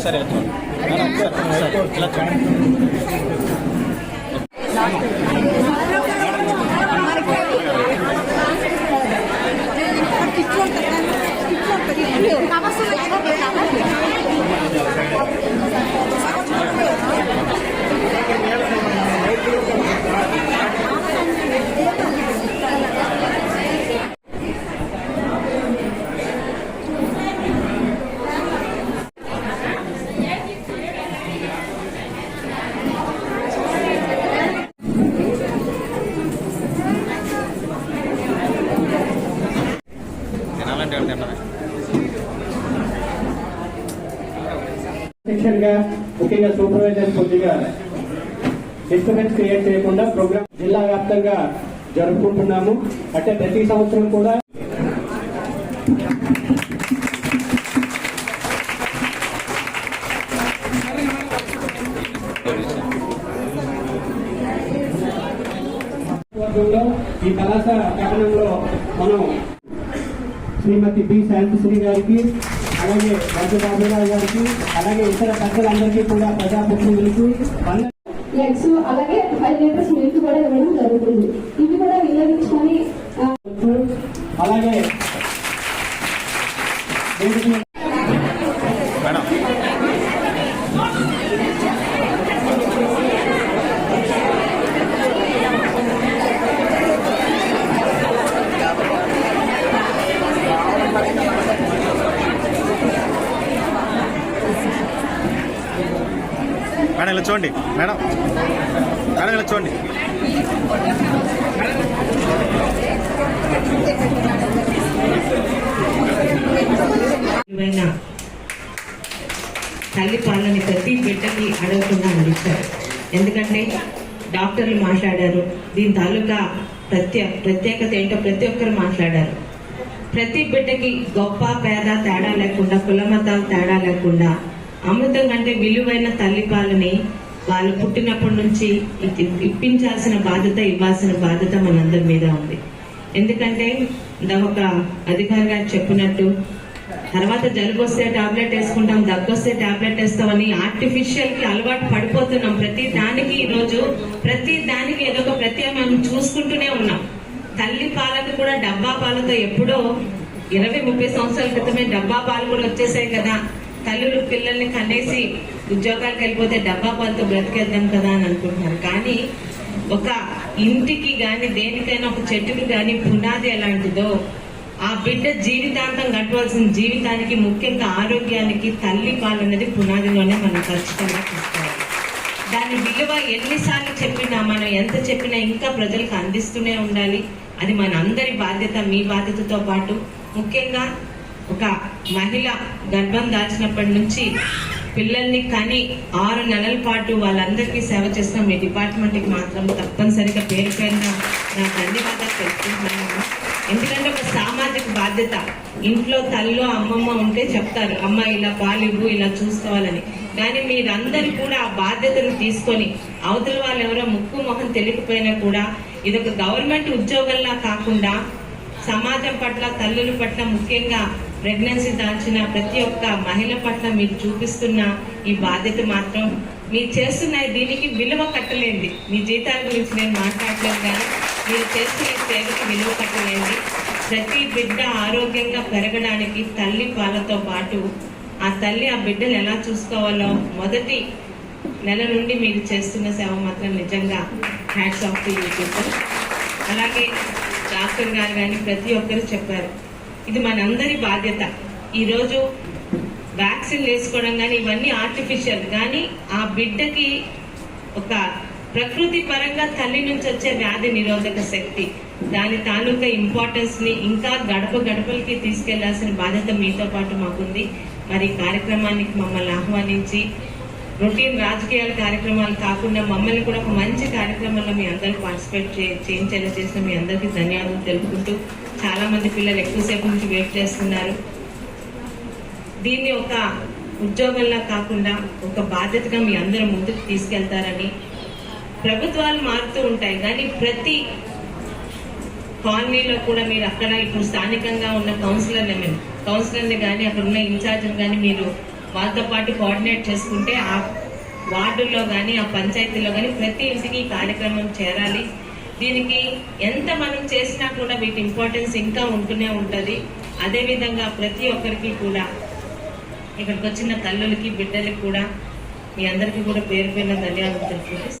ఒకసారి ఇలా చూడండి. మేడం ఒకసారి ఒకసారి ఇలా చూడండి. తినాలంటే ఎవరు తిన్నారా సెక్షన్ గా ముఖ్యంగా సూపర్వైజర్ కొద్దిగా డిస్టర్బెన్స్ క్రియేట్ చేయకుండా ప్రోగ్రామ్ జిల్లా వ్యాప్తంగా జరుపుకుంటున్నాము. అంటే ప్రతి సంవత్సరం కూడా ఈ కళాశాల కథనంలో మనం శ్రీమతి బి శాంతిశ్రీ గారికి అలాగే రాజబాబురావు గారికి అలాగే ఇతర పెద్దలందరికీ కూడా ప్రజాప్రతినిధులకు ఎగ్స్ అలాగే ఫైవ్ లీటర్స్ మిల్క్ కూడా ఇవ్వడం జరుగుతుంది. ఇవి కూడా వినియోగించుకొని ఆ, అలాగే మేడం ఇలా చూడండి. మేడం మేడం ఇలా చూడండి. తల్లి పాలని ప్రతి బిడ్డకి అడగకుండా అందిస్తారు ఎందుకంటే డాక్టర్లు మాట్లాడారు. దీని తాలూకా ప్రత్యేక ప్రత్యేకత ఏంటో ప్రతి ఒక్కరు మాట్లాడారు. ప్రతి బిడ్డకి గొప్ప పేద తేడా లేకుండా కులమతం తేడా లేకుండా అమృతం కంటే విలువైన తల్లి పాలని వాళ్ళు పుట్టినప్పటి నుంచి ఇప్పించాల్సిన బాధ్యత ఇవ్వాల్సిన బాధ్యత మనందరి మీద ఉంది. ఎందుకంటే ఒక అధికారి గారు చెప్పినట్టు తర్వాత జలుబు వస్తే టాబ్లెట్ వేసుకుంటాం దగ్గు వస్తే టాబ్లెట్ వేస్తామని ఆర్టిఫిషియల్కి అలవాటు పడిపోతున్నాం. ప్రతి దానికి ఈరోజు ప్రతి దానికి ఏదో ఒక ప్రత్యామ్నాయం చూసుకుంటూనే ఉన్నాం. తల్లి పాలకు కూడా డబ్బా పాలతో ఎప్పుడో ఇరవై ముప్పై సంవత్సరాల క్రితమే డబ్బా పాలు కూడా వచ్చేసాయి కదా. తల్లులు పిల్లల్ని కనేసి ఉద్యోగాలకు వెళ్ళిపోతే డబ్బా పాలతో బ్రతికేద్దాం కదా అని అనుకుంటున్నారు. కానీ ఒక ఇంటికి గాని దేనికైనా ఒక చెట్టుకు గాని పునాది ఎలాంటిదో ఆ బిడ్డ జీవితాంతం గడవలసిన జీవితానికి ముఖ్యంగా ఆరోగ్యానికి తల్లి పాలు పునాదిలోనే మనం ఖచ్చితంగా తీసుకోవాలి దాని విలువ ఎన్నిసార్లు చెప్పినా మనం ఎంత చెప్పినా ఇంకా ప్రజలకు అందిస్తూనే ఉండాలి. అది మన అందరి బాధ్యత మీ బాధ్యతతో పాటు. ముఖ్యంగా ఒక మహిళ గర్భం దాల్చినప్పటి నుంచి పిల్లల్ని కని ఆరు నెలల పాటు వాళ్ళందరికీ సేవ చేస్తాం మీ డిపార్ట్మెంట్కి మాత్రం తప్పనిసరిగా పేరు పైన నా ధన్యవాదాలు తెలుసుకుంటున్నాను ఎందుకంటే ఒక సామాజిక బాధ్యత. ఇంట్లో తల్లు అమ్మమ్మ ఉంటే చెప్తారు అమ్మ ఇలా పాలివ్వు ఇలా చూసుకోవాలని. కానీ మీరందరూ కూడా ఆ బాధ్యతను తీసుకొని అవతల వాళ్ళు ఎవరో ముక్కు మొహం తెలియకపోయినా కూడా ఇదొక గవర్నమెంట్ ఉద్యోగంలా కాకుండా సమాజం పట్ల తల్లుల పట్ల ముఖ్యంగా ప్రెగ్నెన్సీ దాల్చిన ప్రతి ఒక్క మహిళ పట్ల మీరు చూపిస్తున్న ఈ బాధ్యత మాత్రం మీరు చేస్తున్న దీనికి విలువ కట్టలేండి. మీ జీతాల గురించి నేను మాట్లాడలేదు కానీ మీరు చేస్తున్న సేవకి విలువ కట్టలేండి. ప్రతి బిడ్డ ఆరోగ్యంగా పెరగడానికి తల్లి పాలతో పాటు ఆ తల్లి ఆ బిడ్డను ఎలా చూసుకోవాలో మొదటి నెల నుండి మీరు చేస్తున్న సేవ మాత్రం నిజంగా హ్యాట్స్ ఆఫ్ టు యూట్యూబ్ అలాగే డాక్టర్ గారు కానీ ప్రతి ఒక్కరు చెప్పారు. ఇది మనందరి బాధ్యత. ఈరోజు వ్యాక్సిన్ వేసుకోవడం కానీ ఇవన్నీ ఆర్టిఫిషియల్. కానీ ఆ బిడ్డకి ఒక ప్రకృతి పరంగా తల్లి నుంచి వచ్చే వ్యాధి నిరోధక శక్తి. దాని తాలూకా ఇంపార్టెన్స్ని ఇంకా గడప గడపలకి తీసుకెళ్ళాల్సిన బాధ్యత మీతో పాటు మాకుంది. మరి కార్యక్రమానికి మమ్మల్ని ఆహ్వానించి రొటీన్ రాజకీయాల కార్యక్రమాలు కాకుండా మమ్మల్ని కూడా ఒక మంచి కార్యక్రమంలో మీ అందరూ పార్టిసిపేట్ చేయించేలా చేసిన మీ అందరికీ ధన్యవాదాలు తెలుపుకుంటూ చాలామంది పిల్లలు ఎక్కువసేపు నుంచి వెయిట్ చేస్తున్నారు. దీన్ని ఒక ఉద్యోగంలా కాకుండా ఒక బాధ్యతగా మీ అందరూ ముందుకు తీసుకెళ్తారని ప్రభుత్వాలు మారుతూ ఉంటాయి. కానీ ప్రతి కాలనీలో కూడా మీరు అక్కడ ఇప్పుడు స్థానికంగా ఉన్న కౌన్సిలర్ కౌన్సిలర్ని కానీ అక్కడ ఉన్న ఇన్ఛార్జ్ని కానీ మీరు వాళ్ళతో పాటు కోఆర్డినేట్ చేసుకుంటే ఆ వార్డుల్లో కానీ ఆ పంచాయతీలో కానీ ప్రతి ఇంటికి ఈ కార్యక్రమం చేరాలి. దీనికి ఎంత మనం చేసినా కూడా వీటి ఇంపార్టెన్స్ ఇంకా ఉంటూనే ఉంటుంది. అదేవిధంగా ప్రతి ఒక్కరికి కూడా ఇక్కడికి వచ్చిన తల్లులకి బిడ్డలకి కూడా మీ అందరికీ కూడా పేరు పేరున ధన్యవాదాలు తెలుపుకుంటూ